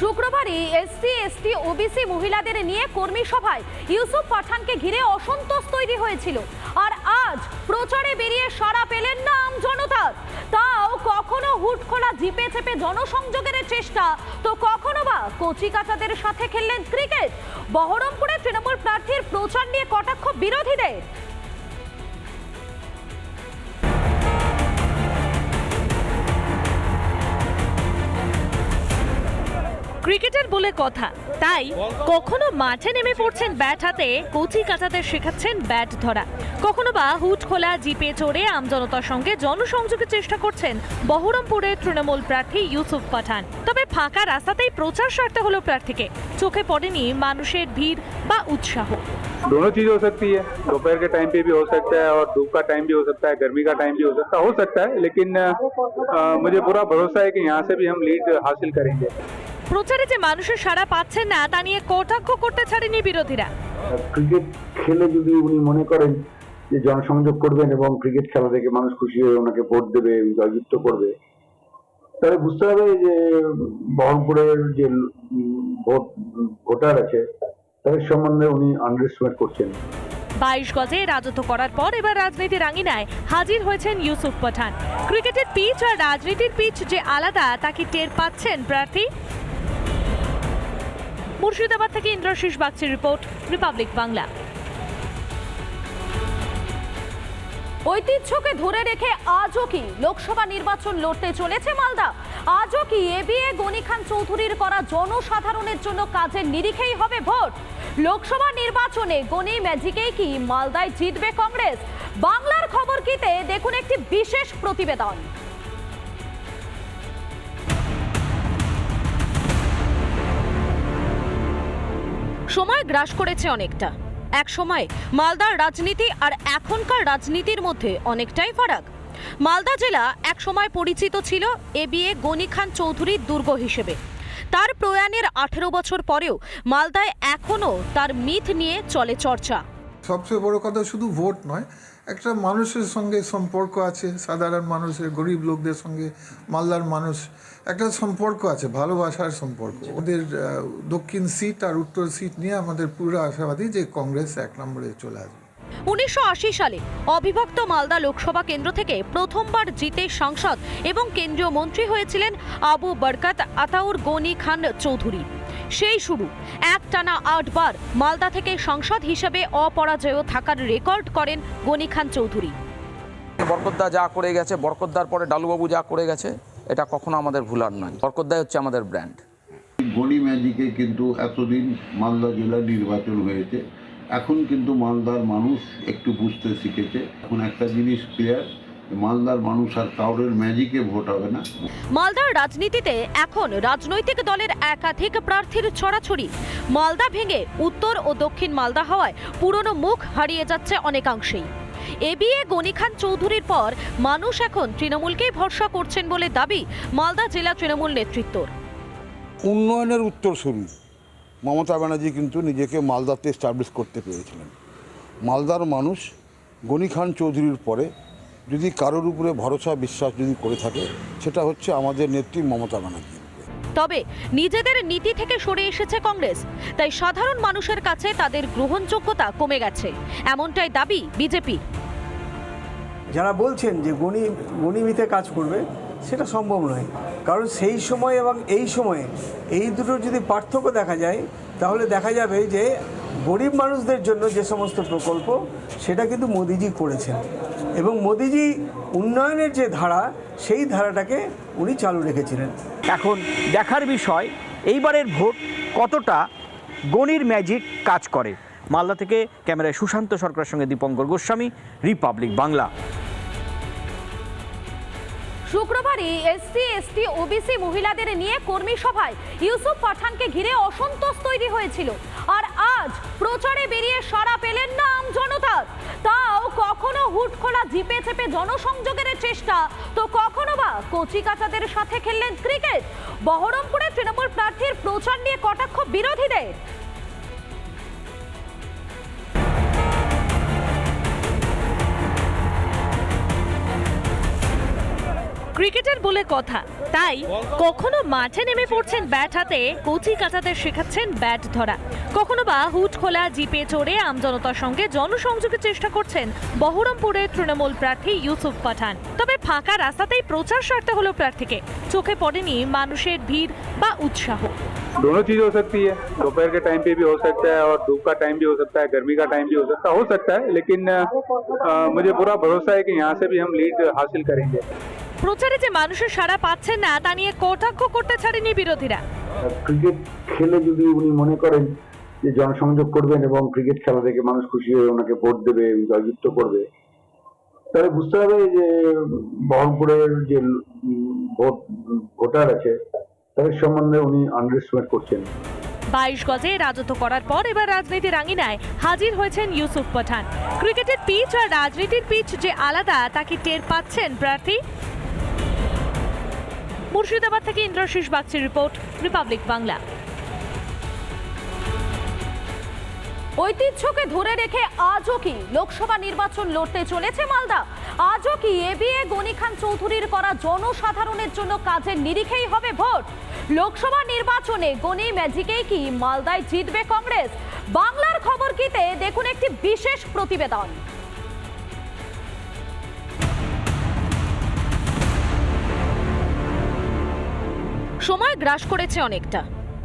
শুক্রবারই SC, ST, OBC মহিলাদের নিয়ে কর্মী সভায় ইউসুফ পাঠানকে ঘিরে অসন্তোষ তৈরি হয়েছিল। আর আজ প্রচারে বেরিয়ে সারা পেলেন না আম জনতার তাও কখনো হুট খোলা জিপে চেপে জনসংযোগের চেষ্টা। তো কখনো বা কচি কাচাদের সাথে খেললেন ক্রিকেট। বহরমপুরে তৃণমূল প্রার্থীর প্রচার নিয়ে কটাক্ষ বিরোধীদের। ক্রিকেটার বলে কথা তাই কখনো মাঠে নেমে পড়ছেন ব্যাট হাতে কচি কাচাদের শেখাচ্ছেন ব্যাট ধরা কখনো বা হুট খোলা জিপে চড়ে আমজনতার সঙ্গে জনসংযোগের চেষ্টা করছেন বহরমপুরের তৃণমূল প্রার্থী ইউসুফ পাঠান তবে ফাঁকা রাস্তাতেই প্রচার সারতে হলো প্রার্থীকে চোখে পড়েনি মানুষের ভিড় বা উৎসাহ दोनों चीज हो सकती है दोपहर के टाइम पे भी हो सकता है और धूप का टाइम भी हो सकता है गर्मी का टाइम भी हो सकता है हो सकता है लेकिन अ, मुझे पूरा भरोसा है कि यहाँ से भी हम लीड हासिल करेंगे প্রচারে যে মানুষের সাড়া পাচ্ছেন না তা নিয়ে কটাক্ষ করতে ছাড়েনি বিরোধীরা। ক্রিকেট খেলে যদি উনি মনে করেন যে জনসংযোগ করবেন এবং ক্রিকেট খেলা দেখে মানুষ খুশি হয়ে ওনাকে ভোট দেবে জয়যুক্ত করবে তাহলে বুঝতে হবে যে বহরমপুরের যে ভোট ভোটার আছে তাদের সম্বন্ধে উনি আন্ডারস্টিমেট করছেন। বাইশ গজে রাজত্ব করার পর এবার রাজনীতির আঙিনায় হাজির হয়েছেন ইউসুফ পাঠান। ক্রিকেটের পিচ আর রাজনীতির পিচ যে আলাদা তা কি টের পাচ্ছেন প্রার্থী মুর্শিদাবাদ থেকে ইন্দ্রশীষ বাগচির রিপোর্ট, রিপাবলিক বাংলা। ঐতিহ্যকে ধরে রেখে আজও কি লোকসভা নির্বাচন লড়তে চলেছে মালদা? আজও কি এবিএ গনি খান চৌধুরীর করা জনসাধারণের জন্য কাজের নিরিখেই হবে ভোট? লোকসভা নির্বাচনে গনি ম্যাজিকেই কি মালদায় জিতবে কংগ্রেস? বাংলার খবর কিতে? দেখুন একটি বিশেষ প্রতিবেদন। সময় গ্রাস করেছে অনেকটা। এক সময় মালদার রাজনীতি আর এখনকার রাজনীতির মধ্যে অনেকটাই ফারাক। মালদা জেলা এক সময় পরিচিত ছিল এ গনি খান চৌধুরীর দুর্গ হিসেবে। তার প্রয়াণের আঠেরো বছর পরেও মালদায় এখনও তার মিথ নিয়ে চলে চর্চা। সবচেয়ে বড় কথা শুধু ভোট নয় একটা মানুষের সঙ্গে সম্পর্ক আছে, সাধারণ মানুষের, গরিব লোকদের সঙ্গে, মালদার মানুষ, একটা সম্পর্ক আছে, ভালোবাসার সম্পর্ক। ওদের দক্ষিণ সিট আর উত্তর সিট নিয়ে আমাদের পুরো আশাবাদী যে কংগ্রেস এক নম্বরে চলে আসবে। উনিশশো আশি সালে অবিভক্ত মালদা লোকসভা কেন্দ্র থেকে প্রথমবার জিতে সাংসদ এবং কেন্দ্রীয় মন্ত্রী হয়েছিলেন আবু বরকাত আতাউর গনি খান চৌধুরী। সেই শুরু। এক টানা আটবার মালদা থেকে সংসদ হিসেবে অপরাজয় থাকার রেকর্ড করেন গনি খান চৌধুরী। বরকতদা যা করে গেছে বরকতদার পরে ডালুবাবু যা করে গেছে এটা কখনো আমাদের ভুলার নয়। বরকতদাই হচ্ছে আমাদের ব্র্যান্ড গণি ম্যাজিকে কিন্তু এতদিন মালদা জেলার নির্বাচন হয়েছে। এখন কিন্তু মালদার মানুষ একটু বুঝতে শিখেছে। এখন একটা জিনিস ক্লিয়ার মালদার মানুষ আর কাউরের ম্যাজিকে ভোট হবে না। মালদার রাজনীতিতে এখন রাজনৈতিক দলের একাধিক প্রার্থীর ছড়াছড়ি। মালদা ভেঙে উত্তর ও দক্ষিণ মালদা হওয়ায় পুরনো মুখ হারিয়ে যাচ্ছে অনেকাংশেই। এবিএ গনি খান চৌধুরীর পর মানুষ এখন তৃণমূলকেই ভরসা করছেন বলে দাবি মালদা জেলা তৃণমূল নেতৃত্বর। উন্নয়নের উত্তরসূরি মমতা ব্যানার্জি কিন্তু নিজেকে মালদাতে স্টাবলিশ করতে পেরেছিলেন। মালদার মানুষ গনি খান চৌধুরীর পরে যদি কারোর উপরে ভরসা বিশ্বাস যদি করে থাকে সেটা হচ্ছে আমাদের নেত্রী মমতা ব্যানার্জি। তবে নিজেদের নীতি থেকে সরে এসেছে কংগ্রেস। তাই সাধারণ মানুষের কাছে তাদের গ্রহণযোগ্যতা কমে গেছে। এমনটাই দাবি বিজেপি। যারা বলছেন যে গণি গণিমিতে কাজ করবে সেটা সম্ভব নয়। কারণ সেই সময় এবং এই সময়ে এই দুটোর যদি পার্থক্য দেখা যায় তাহলে দেখা যাবে যে গরিব মানুষদের জন্য যে সমস্ত প্রকল্প সেটা কিন্তু মোদিজি করেছেন। এবং মোদিজি উন্নয়নের যে ধারা সেই ধারাটাকে উনি চালু রেখেছিলেন। এখন দেখার বিষয় এইবারের ভোট কতটা গণির ম্যাজিক কাজ করে? মালদা থেকে ক্যামেরায় সুশান্ত সরকারের সঙ্গে দীপঙ্কর গোস্বামী রিপাবলিক বাংলা। শুক্রবারই এসসি এসটি ওবিসি মহিলাদের নিয়ে কর্মী সভায় ইউসুফ পাঠানকে ঘিরে অসন্তোষ তৈরি হয়েছিল। আর আজ প্রচারে বেরিয়ে সাড়া পেলেন না আম জনতার। তাও কখনো হুট খোলা জিপে চেপে জনসংযোগের চেষ্টা? তো কখনো বা কচি কাচাদের সাথে খেললেন ক্রিকেট? বহরমপুরে তৃণমূল প্রার্থীর প্রচার নিয়ে কটাক্ষ বিরোধীদের? ক্রিকেটার বলে কথা তাই কখনো মাঠে নেমে পড়ছেন ব্যাট হাতে কচি কাচাতে শেখাচ্ছেন ব্যাট ধরা কখনো বা হুট খোলা জিপে চড়ে আমজনতার সঙ্গে জনসংযোগের চেষ্টা করছেন বহরমপুরের তৃণমূল প্রার্থী ইউসুফ পাঠান তবে ফাঁকা রাস্তাতেই প্রচার সারতে হলো প্রার্থীকে চোখে পড়েনি মানুষের ভিড় বা উৎসাহ दोनों चीज हो सकती है दोपहर के टाइम पे भी हो सकता है और धूप का टाइम भी हो सकता है गर्मी का टाइम भी हो सकता है हो सकता है लेकिन अ, मुझे पूरा भरोसा है कि यहाँ से भी हम लीड हासिल करेंगे প্রচারে যে মানুষের সাড়া পাচ্ছেন না তা নিয়ে কটাক্ষ করতে ছাড়েনি বিরোধীরা। ক্রিকেট খেলে যদি উনি মনে করেন যে জনসংযোগ করবেন এবং ক্রিকেট খেলা দেখে মানুষ খুশি হয়ে ওনাকে ভোট দেবে জয়যুক্ত করবে তাহলে বুঝতে হবে যে বহরমপুরের যে ভোট ভোটার আছে তাদের সম্বন্ধে উনি আন্ডারস্টিমেট করছেন। বাইশ গজে রাজত্ব করার পর এবার রাজনীতির আঙিনায় হাজির হয়েছেন ইউসুফ পাঠান। ক্রিকেটের পিচ আর রাজনীতির পিচ যে আলাদা তা কি টের পাচ্ছেন প্রার্থী মুর্শিদাবাদ থেকে ইন্দ্রাশিস বাগচির রিপোর্ট, রিপাবলিক বাংলা। ঐতিহ্যকে ধরে রেখে আজও কি লোকসভা নির্বাচন লড়তে চলেছে মালদা? আজও কি এবিএ গনি খান চৌধুরীর করা জনসাধারণের জন্য কাজের নিরিখেই হবে ভোট? লোকসভা নির্বাচনে গনি ম্যাজিকেই কি মালদায় জিতবে কংগ্রেস? বাংলার খবর কিতে? দেখুন একটি বিশেষ প্রতিবেদন। সময় গ্রাস করেছে অনেকটা।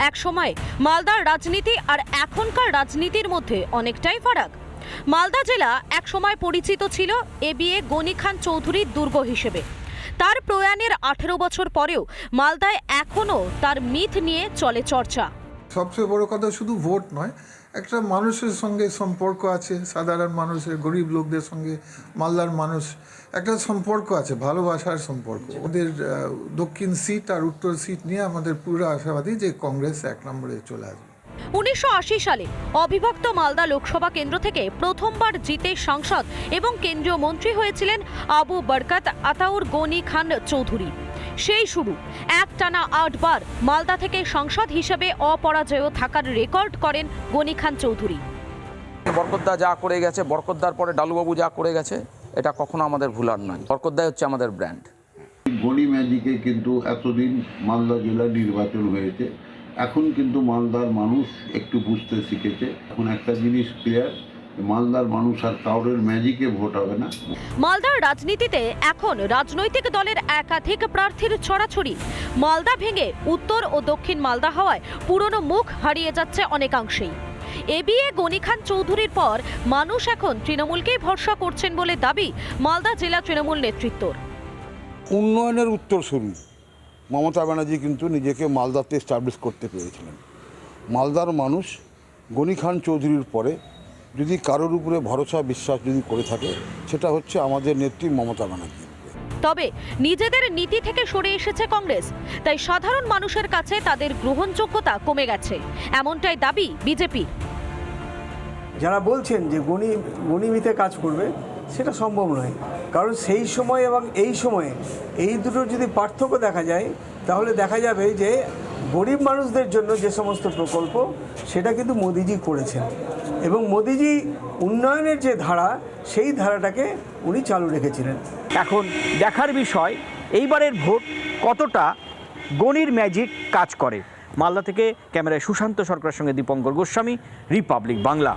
এক সময় মালদার রাজনীতি আর এখনকার রাজনীতির মধ্যে অনেকটাই ফারাক। মালদা জেলা এক সময় পরিচিত ছিল এ বিএ গনি খান চৌধুরীর দুর্গ হিসেবে। তার প্রয়াণের আঠেরো বছর পরেও মালদায় এখনও তার মিথ নিয়ে চলে চর্চা। সবচেয়ে বড় কথা শুধু ভোট নয়, একটা মানুষের সঙ্গে সম্পর্ক আছে, সাধারণ মানুষের, গরিব লোকদের সঙ্গে মালদার মানুষ। একটা সম্পর্ক আছে ভালোবাসার সম্পর্ক। ওদের দক্ষিণ সিট আর উত্তর সিট নিয়ে আমাদের পুরো আশাবাদী যে কংগ্রেস এক নম্বরে চলে আসবে। উনিশশো সালে অবিভক্ত মালদা লোকসভা কেন্দ্র থেকে প্রথমবার জিতে সাংসদ এবং কেন্দ্রীয় মন্ত্রী হয়েছিলেন আবু বরকত আতাউর গনি খান চৌধুরী। সেই শুরু এক টানা আটবার মালদা থেকে সাংসদ হিসেবে অপরাজয় থাকার রেকর্ড করেন গনি খান চৌধুরী। বরকতদা যা করে গেছে বরকতদার পরে ডালুবাবু যা করে গেছে এটা কখনো আমাদের ভুলার নয়। বরকতদাই হচ্ছে আমাদের ব্র্যান্ড গণি ম্যাজিকে কিন্তু এতদিন মালদা জেলার নির্বাচন হয়েছে। এখন কিন্তু মালদার মানুষ একটু বুঝতে শিখেছে। এখন একটা জিনিস ক্লিয়ার মালদার মানুষ আর কাউরের ম্যাজিকে ভোট হবে না। মালদার রাজনীতিতে এখন রাজনৈতিক দলের একাধিক প্রার্থীর ছড়াছড়ি। মালদা ভেঙে উত্তর ও দক্ষিণ মালদা হওয়ায় পুরনো মুখ হারিয়ে যাচ্ছে অনেকাংশেই। এবিএ গনি খান চৌধুরীর পর মানুষ এখন তৃণমূলকেই ভরসা করছেন বলে দাবি মালদা জেলা তৃণমূল নেতৃত্বর। উন্নয়নের উত্তরসূরি মমতা ব্যানার্জি কিন্তু নিজেকে মালদাতে এস্টাবলিশ করতে পেরেছিলেন। মালদার মানুষ গনি খান চৌধুরীর পরে যদি কারোর উপরে ভরসা, বিশ্বাস যদি করে থাকে, সেটা হচ্ছে আমাদের নেত্রী মমতা ব্যানার্জি। তবে নিজেদের নীতি থেকে সরে এসেছে কংগ্রেস। তাই সাধারণ মানুষের কাছে তাদের গ্রহণযোগ্যতা কমে গেছে। এমনটাই দাবি বিজেপি। যারা বলছেন যে গণি, গণিমিতে কাজ করবে, সেটা সম্ভব নয়। কারণ সেই সময় এবং এই সময়ে এই দুটোর যদি পার্থক্য দেখা যায়, তাহলে দেখা যাবে যে গরিব মানুষদের জন্য যে সমস্ত প্রকল্প, সেটা কিন্তু মোদিজি করেছেন। এবং মোদিজি উন্নয়নের যে ধারা, সেই ধারাটাকে উনি চালু রেখেছিলেন। এখন দেখার বিষয়, এইবারের ভোট কতটা গণির ম্যাজিক কাজ করে? মালদা থেকে ক্যামেরায় সুশান্ত সরকারের সঙ্গে দীপঙ্কর গোস্বামী, রিপাবলিক বাংলা।